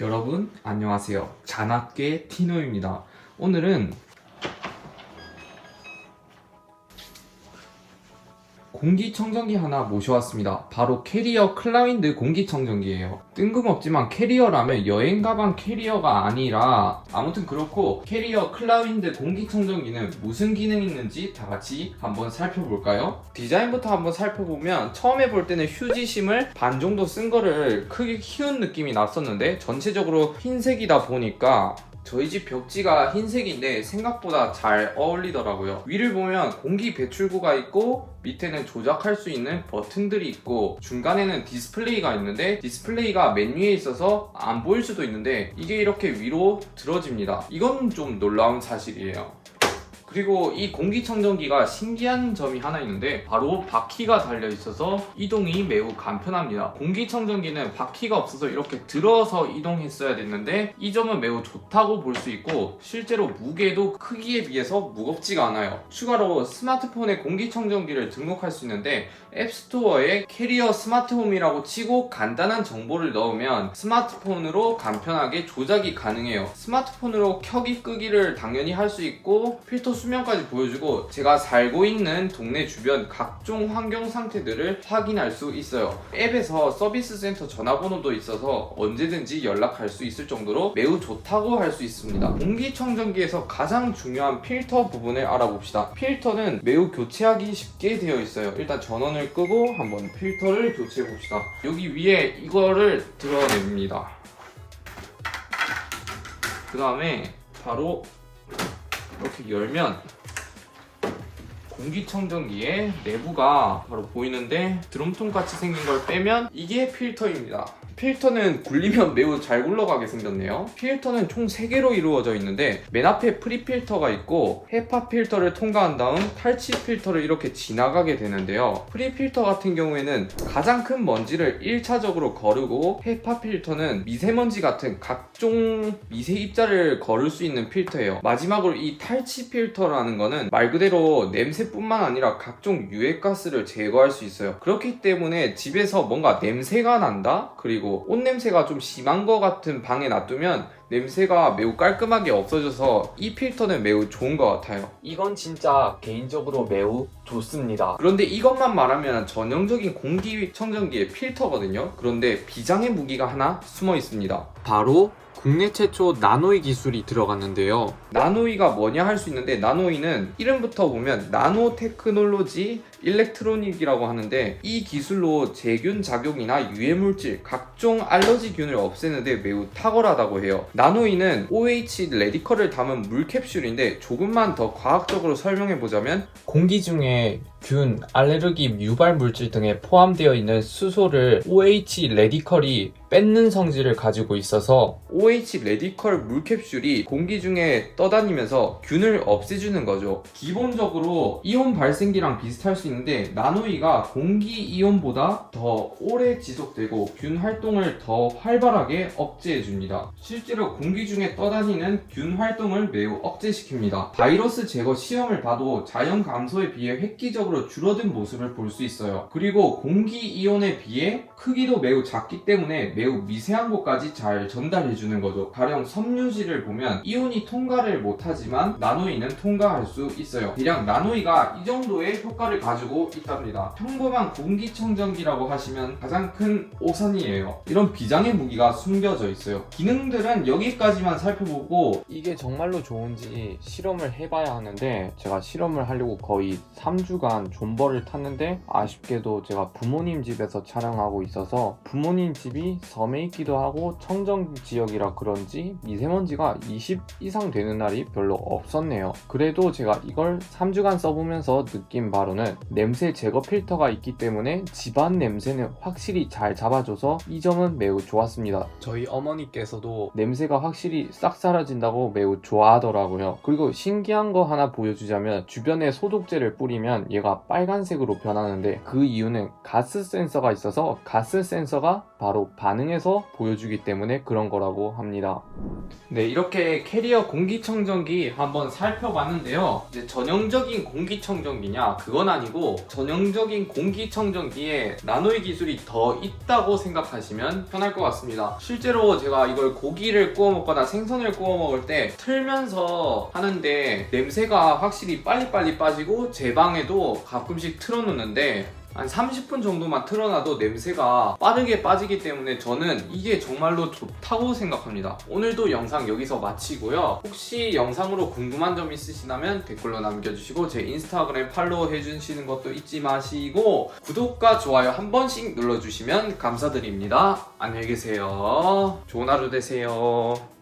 여러분 안녕하세요. 잔악계 티노입니다. 오늘은 공기청정기 하나 모셔왔습니다. 바로 캐리어 클라윈드 공기청정기예요. 뜬금없지만 캐리어라면 여행 가방 캐리어가 아니라 아무튼 그렇고 캐리어 클라윈드 공기청정기는 무슨 기능이 있는지 다 같이 한번 살펴볼까요? 디자인부터 한번 살펴보면 처음에 볼 때는 휴지심을 반 정도 쓴 거를 크게 키운 느낌이 났었는데 전체적으로 흰색이다 보니까 저희 집 벽지가 흰색인데 생각보다 잘 어울리더라고요. 위를 보면 공기 배출구가 있고 밑에는 조작할 수 있는 버튼들이 있고 중간에는 디스플레이가 있는데 디스플레이가 맨 위에 있어서 안 보일 수도 있는데 이게 이렇게 위로 들어집니다. 이건 좀 놀라운 사실이에요. 그리고 이 공기청정기가 신기한 점이 하나 있는데 바로 바퀴가 달려 있어서 이동이 매우 간편합니다. 공기청정기는 바퀴가 없어서 이렇게 들어서 이동했어야 됐는데 이 점은 매우 좋다고 볼 수 있고 실제로 무게도 크기에 비해서 무겁지가 않아요. 추가로 스마트폰에 공기청정기를 등록할 수 있는데 앱스토어에 캐리어 스마트홈이라고 치고 간단한 정보를 넣으면 스마트폰으로 간편하게 조작이 가능해요. 스마트폰으로 켜기 끄기를 당연히 할 수 있고 필터 수명까지 보여주고 제가 살고 있는 동네 주변 각종 환경 상태들을 확인할 수 있어요. 앱에서 서비스 센터 전화번호도 있어서 언제든지 연락할 수 있을 정도로 매우 좋다고 할 수 있습니다. 공기청정기에서 가장 중요한 필터 부분을 알아봅시다. 필터는 매우 교체하기 쉽게 되어 있어요. 일단 전원을 끄고 한번 필터를 교체해 봅시다. 여기 위에 이거를 드러냅니다. 그 다음에 바로 이렇게 열면 공기청정기의 내부가 바로 보이는데 드럼통 같이 생긴 걸 빼면 이게 필터입니다. 필터는 굴리면 매우 잘 굴러가게 생겼네요. 필터는 총 3개로 이루어져 있는데 맨 앞에 프리 필터가 있고 헤파 필터를 통과한 다음 탈취 필터를 이렇게 지나가게 되는데요. 프리 필터 같은 경우에는 가장 큰 먼지를 1차적으로 거르고 헤파 필터는 미세먼지 같은 각종 미세 입자를 거를 수 있는 필터예요. 마지막으로 이 탈취 필터라는 거는 말 그대로 냄새뿐만 아니라 각종 유해가스를 제거할 수 있어요. 그렇기 때문에 집에서 뭔가 냄새가 난다? 그리고 옷 냄새가 좀 심한 것 같은 방에 놔두면 냄새가 매우 깔끔하게 없어져서 이 필터는 매우 좋은 것 같아요. 이건 진짜 개인적으로 매우 좋습니다. 그런데 이것만 말하면 전형적인 공기 청정기의 필터거든요. 그런데 비장의 무기가 하나 숨어 있습니다. 바로 국내 최초 나노이 기술이 들어갔는데요. 나노이가 뭐냐 할 수 있는데 나노이는 이름부터 보면 나노 테크놀로지 일렉트로닉이라고 하는데 이 기술로 세균 작용이나 유해 물질, 각종 알러지균을 없애는데 매우 탁월하다고 해요. 나노이는 OH 레디컬을 담은 물 캡슐인데 조금만 더 과학적으로 설명해 보자면 공기 중에 균, 알레르기 유발 물질 등에 포함되어 있는 수소를 OH 레디컬이 뺏는 성질을 가지고 있어서 OH 레디컬 물캡슐이 공기 중에 떠다니면서 균을 없애주는 거죠. 기본적으로 이온 발생기랑 비슷할 수 있는데 나노이가 공기 이온보다 더 오래 지속되고 균 활동을 더 활발하게 억제해 줍니다. 실제로 공기 중에 떠다니는 균 활동을 매우 억제시킵니다. 바이러스 제거 시험을 봐도 자연 감소에 비해 획기적으로 줄어든 모습을 볼 수 있어요. 그리고 공기 이온에 비해 크기도 매우 작기 때문에 매우 미세한 곳까지 잘 전달해 주는 거죠. 가령 섬유질을 보면 이온이 통과를 못하지만 나노이는 통과할 수 있어요. 대략 나노이가 이 정도의 효과를 가지고 있답니다. 평범한 공기청정기라고 하시면 가장 큰 오산이에요. 이런 비장의 무기가 숨겨져 있어요. 기능들은 여기까지만 살펴보고 이게 정말로 좋은지 실험을 해봐야 하는데 제가 실험을 하려고 거의 3주간 존버를 탔는데 아쉽게도 제가 부모님 집에서 촬영하고 있어서 부모님 집이 섬에 있기도 하고 청정 지역이라 그런지 미세먼지가 20 이상 되는 날이 별로 없었네요. 그래도 제가 이걸 3주간 써보면서 느낀 바로는 냄새 제거 필터가 있기 때문에 집안 냄새는 확실히 잘 잡아줘서 이 점은 매우 좋았습니다. 저희 어머니께서도 냄새가 확실히 싹 사라진다고 매우 좋아하더라고요. 그리고 신기한 거 하나 보여주자면 주변에 소독제를 뿌리면 얘가 빨간색으로 변하는데 그 이유는 가스 센서가 있어서 가스 센서가 바로 반응해서 보여주기 때문에 그런 거라고 합니다. 네, 이렇게 캐리어 공기청정기 한번 살펴봤는데요. 이제 전형적인 공기청정기냐? 그건 아니고 전형적인 공기청정기에 나노의 기술이 더 있다고 생각하시면 편할 것 같습니다. 실제로 제가 이걸 고기를 구워 먹거나 생선을 구워 먹을 때 틀면서 하는데 냄새가 확실히 빨리빨리 빠지고 제 방에도 가끔씩 틀어놓는데 한 30분 정도만 틀어놔도 냄새가 빠르게 빠지기 때문에 저는 이게 정말로 좋다고 생각합니다. 오늘도 영상 여기서 마치고요. 혹시 영상으로 궁금한 점 있으시다면 댓글로 남겨주시고 제 인스타그램 팔로우 해주시는 것도 잊지 마시고 구독과 좋아요 한 번씩 눌러주시면 감사드립니다. 안녕히 계세요. 좋은 하루 되세요.